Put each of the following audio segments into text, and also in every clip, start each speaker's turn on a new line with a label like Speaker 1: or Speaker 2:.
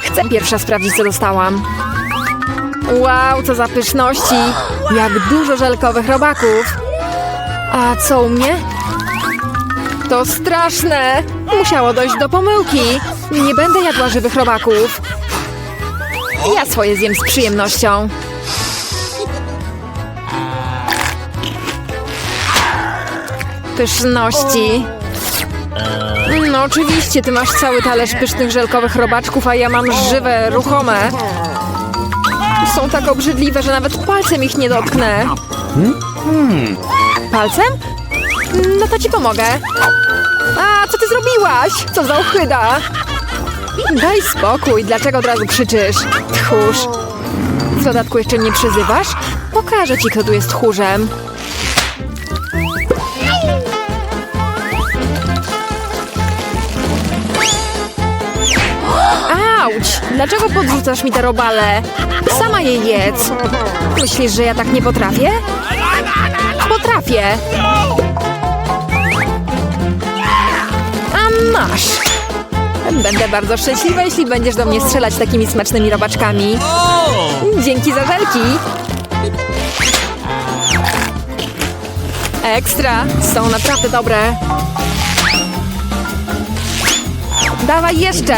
Speaker 1: Chcę pierwsza sprawdzić, co dostałam. Wow, co za pyszności! Jak dużo żelkowych robaków! A co u mnie? To straszne! Musiało dojść do pomyłki. Nie będę jadła żywych robaków. Ja swoje zjem z przyjemnością. Pyszności. No oczywiście, ty masz cały talerz pysznych żelkowych robaczków, a ja mam żywe, ruchome. Są tak obrzydliwe, że nawet palcem ich nie dotknę. Palcem? No to ci pomogę. A, co ty zrobiłaś? Co za ochyda? Daj spokój, dlaczego od razu krzyczysz? Tchórz. W dodatku jeszcze mnie przyzywasz? Pokażę ci, kto tu jest tchórzem. Dlaczego podrzucasz mi te robale? Sama je jedz. Myślisz, że ja tak nie potrafię? Potrafię. A masz. Będę bardzo szczęśliwa, jeśli będziesz do mnie strzelać takimi smacznymi robaczkami. Dzięki za żelki. Ekstra. Są naprawdę dobre. Dawaj jeszcze.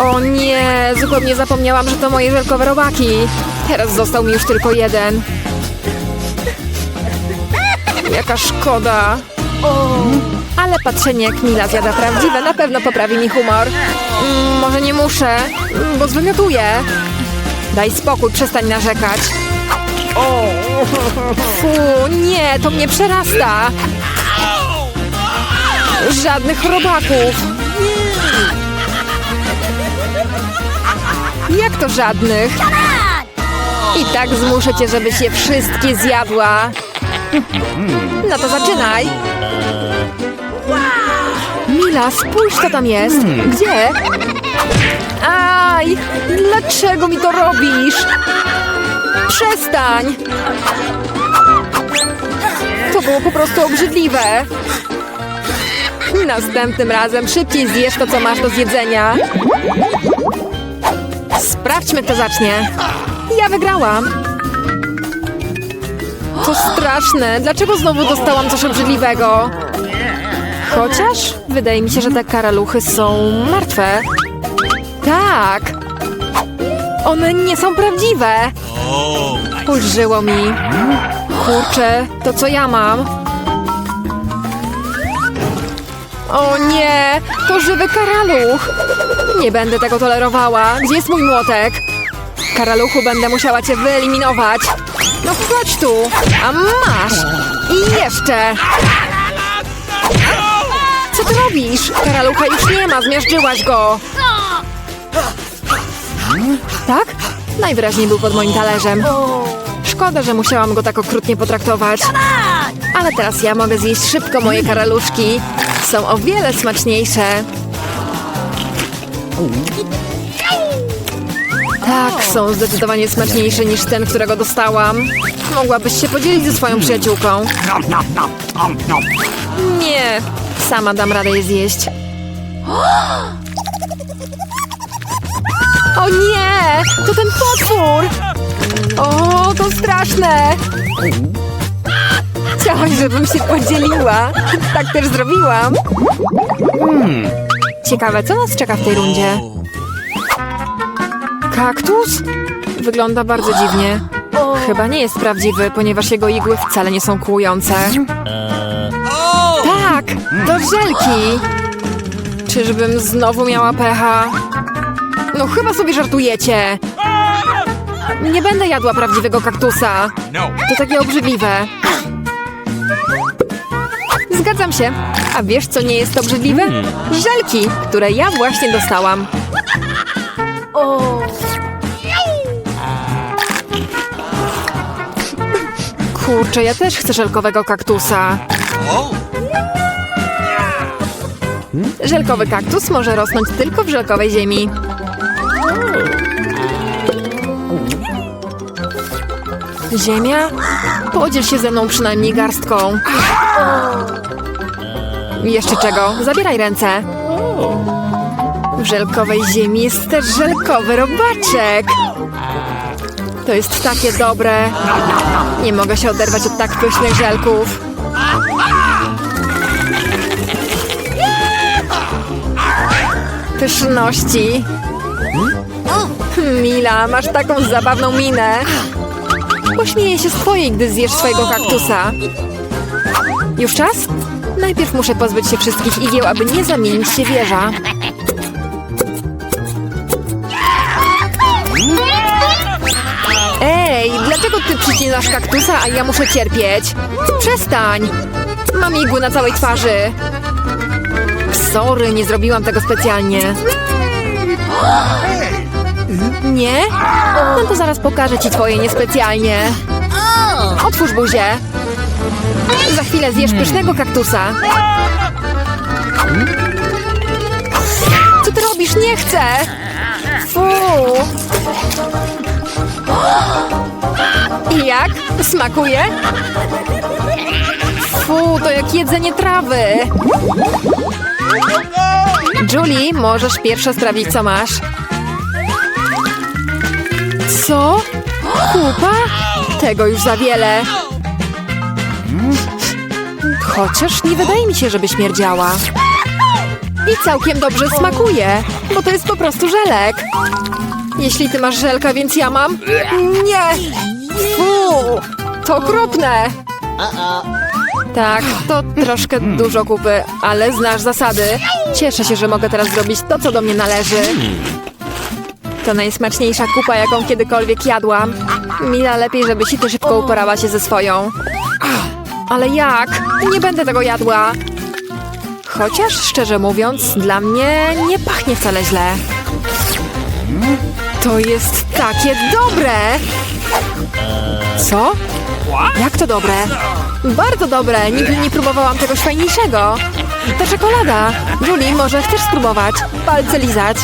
Speaker 1: O nie, zupełnie zapomniałam, że to moje żelkowe robaki. Teraz został mi już tylko jeden. Jaka szkoda. Ale patrzenie jak Mila zjada prawdziwe na pewno poprawi mi humor. Mm, może nie muszę, bo zwymiotuję. Daj spokój, przestań narzekać. Fu, nie, to mnie przerasta. Żadnych robaków. Jak to żadnych? I tak zmuszę cię, żebyś je wszystkie zjadła. No to zaczynaj. Mila, spójrz, co tam jest. Gdzie? Aj, dlaczego mi to robisz? Przestań. To było po prostu obrzydliwe. Następnym razem szybciej zjesz to, co masz do zjedzenia. Sprawdźmy, kto zacznie. Ja wygrałam. To straszne. Dlaczego znowu dostałam coś obrzydliwego? Chociaż wydaje mi się, że te karaluchy są martwe. Tak. One nie są prawdziwe. Ulżyło mi. Kurczę, to co ja mam? O nie, to żywy karaluch. Nie będę tego tolerowała. Gdzie jest mój młotek? Karaluchu, będę musiała cię wyeliminować. No chodź tu. A masz. I jeszcze. Co ty robisz? Karalucha już nie ma, zmiażdżyłaś go. Tak? Najwyraźniej był pod moim talerzem. Szkoda, że musiałam go tak okrutnie potraktować. Ale teraz ja mogę zjeść szybko moje karaluszki. Są o wiele smaczniejsze. Tak, są zdecydowanie smaczniejsze niż ten, którego dostałam. Mogłabyś się podzielić ze swoją przyjaciółką. Nie, sama dam radę je zjeść. O nie, to ten potwór! O, to straszne! Chciałaś, żebym się podzieliła. Tak też zrobiłam. Ciekawe, co nas czeka w tej rundzie? Kaktus? Wygląda bardzo dziwnie. Chyba nie jest prawdziwy, ponieważ jego igły wcale nie są kłujące. Tak, to żelki. Czyżbym znowu miała pecha? No chyba sobie żartujecie. Nie będę jadła prawdziwego kaktusa. To takie obrzydliwe. Zgadzam się. A wiesz, co nie jest obrzydliwe? Żelki, które ja właśnie dostałam. Kurczę, ja też chcę żelkowego kaktusa. Żelkowy kaktus może rosnąć tylko w żelkowej ziemi. Ziemia? Podziel się ze mną przynajmniej garstką. Jeszcze czego? Zabieraj ręce. W żelkowej ziemi jest też żelkowy robaczek. To jest takie dobre. Nie mogę się oderwać od tak pysznych żelków. Pyszności. Mila, masz taką zabawną minę. Pośmieję się z twojej, gdy zjesz swojego kaktusa. Już czas? Najpierw muszę pozbyć się wszystkich igieł, aby nie zamienić się wieża. Ej, dlaczego ty przycinasz kaktusa, a ja muszę cierpieć? Przestań! Mam igły na całej twarzy. Sorry, nie zrobiłam tego specjalnie. Nie? No to zaraz pokażę ci twoje niespecjalnie. Otwórz buzię. Za chwilę zjesz pysznego kaktusa. Co ty robisz? Nie chcę! Fu! I jak? Smakuje? Fu, to jak jedzenie trawy. Julie, możesz pierwsza sprawdzić, co masz. Co? Kupa? Tego już za wiele. Chociaż nie wydaje mi się, żeby śmierdziała. I całkiem dobrze smakuje, bo to jest po prostu żelek. Jeśli ty masz żelka, więc ja mam... Nie! Fu! To okropne! Tak, to troszkę dużo kupy, ale znasz zasady. Cieszę się, że mogę teraz zrobić to, co do mnie należy. To najsmaczniejsza kupa, jaką kiedykolwiek jadłam. Mila, lepiej, żebyś ty szybko uporała się ze swoją. Ale jak? Nie będę tego jadła. Chociaż, szczerze mówiąc, dla mnie nie pachnie wcale źle. To jest takie dobre! Co? Jak to dobre? Bardzo dobre! Nigdy nie próbowałam czegoś fajniejszego. To czekolada. Julie, może chcesz spróbować? Palce lizać.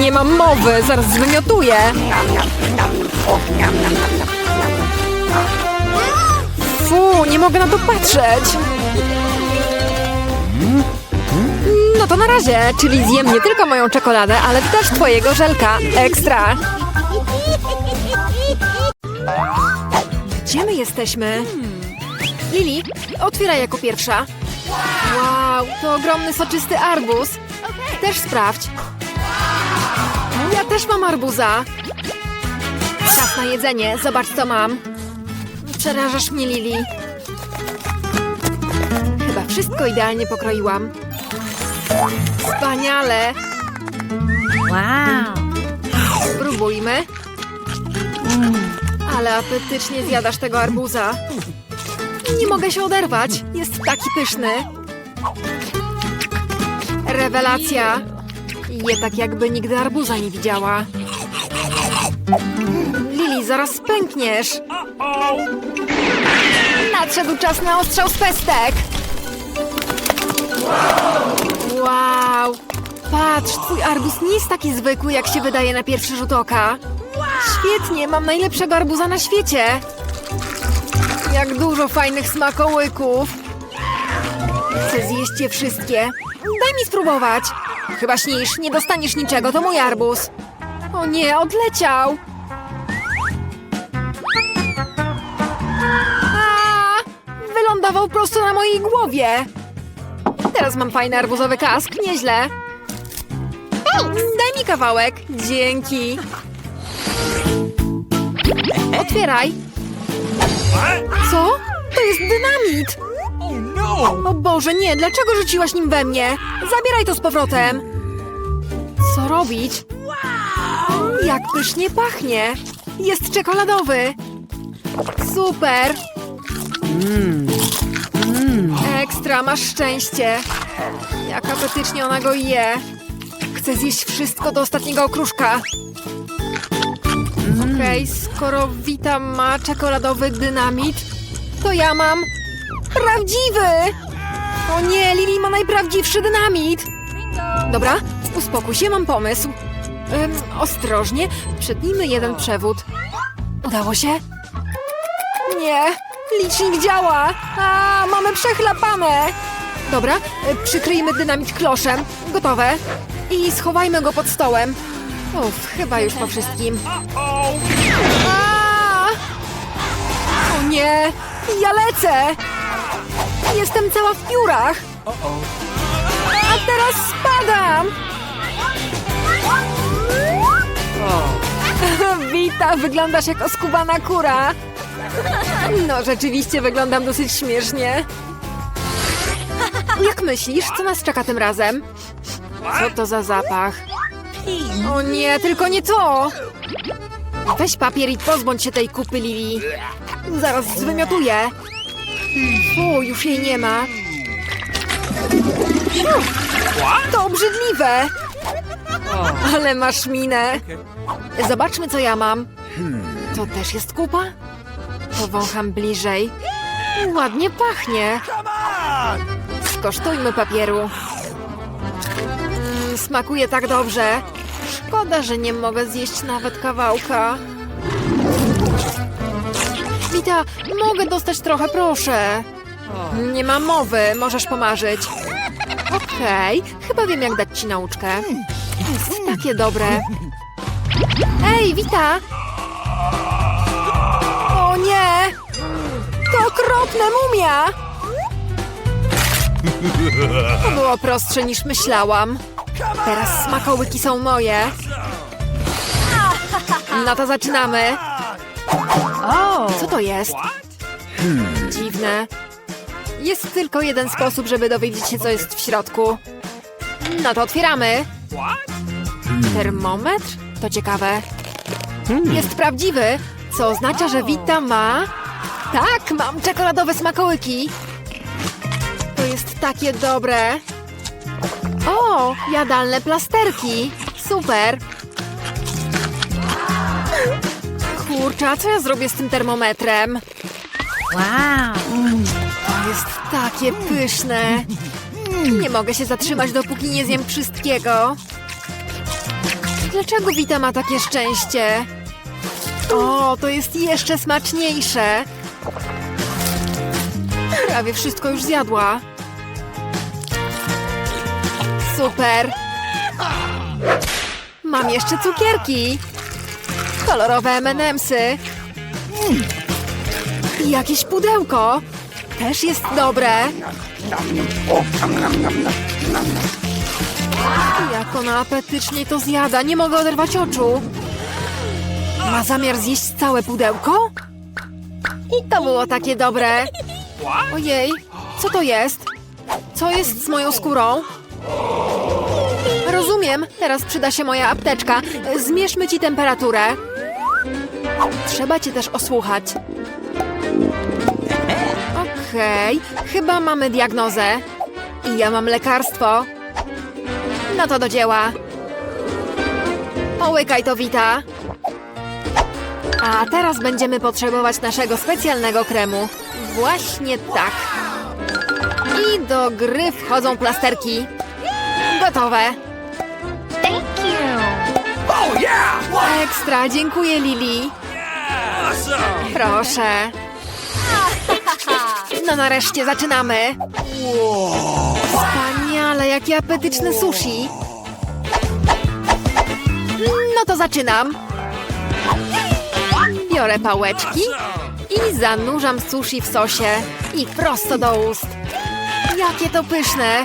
Speaker 1: Nie mam mowy, zaraz zwymiotuję. Fu, nie mogę na to patrzeć. No to na razie, czyli zjem nie tylko moją czekoladę, ale też twojego żelka. Ekstra. Gdzie my jesteśmy? Lili, otwieraj jako pierwsza. Wow, to ogromny, soczysty arbuz. Też sprawdź. Ja też mam arbuza. Czas na jedzenie, zobacz co mam. Przerażasz mnie, Lili. Chyba wszystko idealnie pokroiłam. Wspaniale!
Speaker 2: Wow.
Speaker 1: Spróbujmy. Ale apetycznie zjadasz tego arbuza. Nie mogę się oderwać. Jest taki pyszny. Rewelacja. Je tak jakby nigdy arbuza nie widziała. Lili, zaraz pękniesz. Nadszedł czas na ostrzał z pestek. Wow! Patrz, twój arbuz nie jest taki zwykły, jak się wydaje na pierwszy rzut oka. Świetnie, mam najlepszego arbuza na świecie. Jak dużo fajnych smakołyków. Chcę zjeść je wszystkie. Daj mi spróbować. Chyba śnisz, nie dostaniesz niczego, to mój arbuz. O nie, odleciał. Wylądował prosto na mojej głowie. Teraz mam fajny arbuzowy kask, nieźle. Daj mi kawałek. Dzięki. Otwieraj. Co? To jest dynamit. O Boże, nie, dlaczego rzuciłaś nim we mnie? Zabieraj to z powrotem. Co robić? Jak pysznie pachnie. Jest czekoladowy. Super. Ekstra, masz szczęście. Jak apetycznie ona go je. Chcę zjeść wszystko do ostatniego okruszka. Okej, skoro Wita ma czekoladowy dynamit, to ja mam prawdziwy! O nie, Lili ma najprawdziwszy dynamit! Dobra, uspokój się, mam pomysł. Ym, ostrożnie, przednijmy jeden przewód. Udało się? Nie, licznik działa! A, mamy przechlapane! Dobra, e, przykryjmy dynamit kloszem. Gotowe. I schowajmy go pod stołem. Uff, chyba już po wszystkim. A! O nie! Ja lecę! Jestem cała w piórach! A teraz spadam! Wita, wyglądasz jak oskubana kura. No, rzeczywiście wyglądam dosyć śmiesznie. Jak myślisz, co nas czeka tym razem? Co to za zapach? O nie, tylko nie to! Weź papier i pozbądź się tej kupy Lili. Zaraz zwymiotuję. O, już jej nie ma. To obrzydliwe! Ale masz minę. Zobaczmy, co ja mam. To też jest kupa? Powącham bliżej. Ładnie pachnie. Skosztujmy papieru. Mm, smakuje tak dobrze. Szkoda, że nie mogę zjeść nawet kawałka. Wita, mogę dostać trochę, proszę. Nie ma mowy, możesz pomarzyć. Okej, chyba wiem, jak dać ci nauczkę. Jest takie dobre. Ej, Wita! Nie! To okropne mumia! To było prostsze niż myślałam. Teraz smakołyki są moje. No to zaczynamy. Co to jest? Dziwne. Jest tylko jeden sposób, żeby dowiedzieć się, co jest w środku. No to otwieramy. Termometr? To ciekawe. Jest prawdziwy, co oznacza, że Wita ma... Tak, mam czekoladowe smakołyki. To jest takie dobre. O, jadalne plasterki. Super. Kurczę, a co ja zrobię z tym termometrem?
Speaker 2: Wow.
Speaker 1: To jest takie pyszne. Nie mogę się zatrzymać, dopóki nie zjem wszystkiego. Dlaczego Wita ma takie szczęście? O, to jest jeszcze smaczniejsze. Prawie wszystko już zjadła. Super. Mam jeszcze cukierki. Kolorowe M&M'sy. I jakieś pudełko. Też jest dobre. Jak ona apetycznie to zjada, nie mogę oderwać oczu. Ma zamiar zjeść całe pudełko? To było takie dobre. Ojej, co to jest? Co jest z moją skórą? Rozumiem, teraz przyda się moja apteczka. Zmierzmy ci temperaturę. Trzeba cię też osłuchać. Okej, chyba mamy diagnozę. I ja mam lekarstwo. No to do dzieła. Połykaj to, Wita. A teraz będziemy potrzebować naszego specjalnego kremu. Właśnie tak. I do gry wchodzą plasterki. Gotowe.
Speaker 2: Thank you.
Speaker 1: Ekstra, dziękuję Lili. Proszę. No nareszcie zaczynamy. Wspaniale, jakie apetyczne sushi. No to zaczynam. Biorę pałeczki i zanurzam sushi w sosie i prosto do ust. Jakie to pyszne.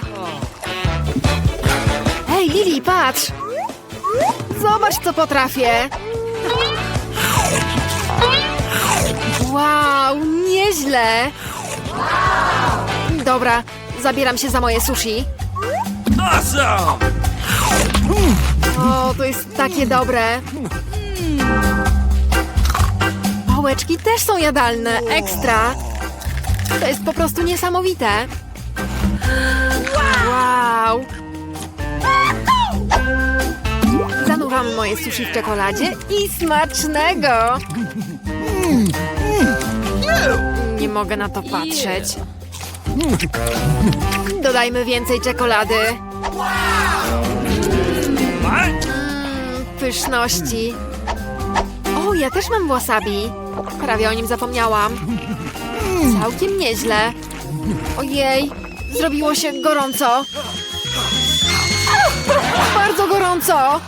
Speaker 1: Hej Lili, patrz. Zobacz, co potrafię. Wow, nieźle. Dobra, zabieram się za moje sushi. O, to jest takie dobre. Pałeczki też są jadalne, ekstra. To jest po prostu niesamowite. Wow. Zanurzam moje sushi w czekoladzie i smacznego. Nie mogę na to patrzeć. Dodajmy więcej czekolady.
Speaker 3: What?
Speaker 1: Pyszności. O, ja też mam wasabi. Prawie o nim zapomniałam. Całkiem nieźle. Ojej, Zrobiło się gorąco. Bardzo gorąco.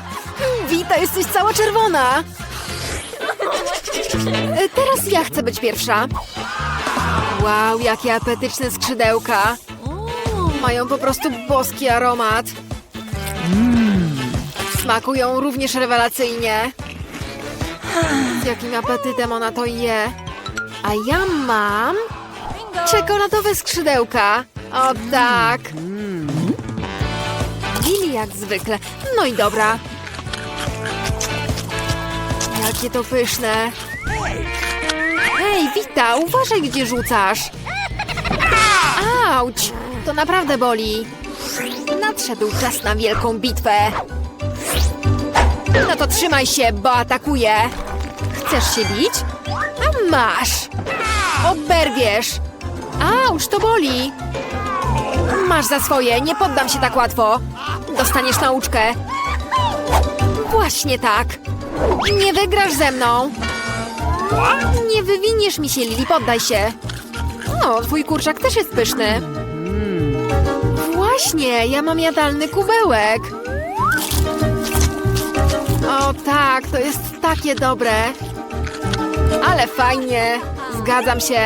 Speaker 1: Wita, jesteś cała czerwona. E, Teraz ja chcę być pierwsza. Wow, jakie apetyczne skrzydełka. Mają po prostu boski aromat. Smakują również rewelacyjnie. Z jakim apetytem ona to je. A ja mam czekoladowe skrzydełka. O tak. Billy jak zwykle. No i dobra. Jakie to pyszne. Hej, Wita, uważaj gdzie rzucasz. Auć, to naprawdę boli. Nadszedł czas na wielką bitwę. No to trzymaj się, bo atakuję. Chcesz się bić? A masz. Oberwiesz. Auć, to boli. Masz za swoje, nie poddam się tak łatwo. Dostaniesz nauczkę. Właśnie tak. Nie wygrasz ze mną. Nie wywiniesz mi się, Lili, poddaj się. O, twój kurczak też jest pyszny. Właśnie, ja mam jadalny kubełek. O tak, to jest takie dobre. Ale fajnie. Zgadzam się.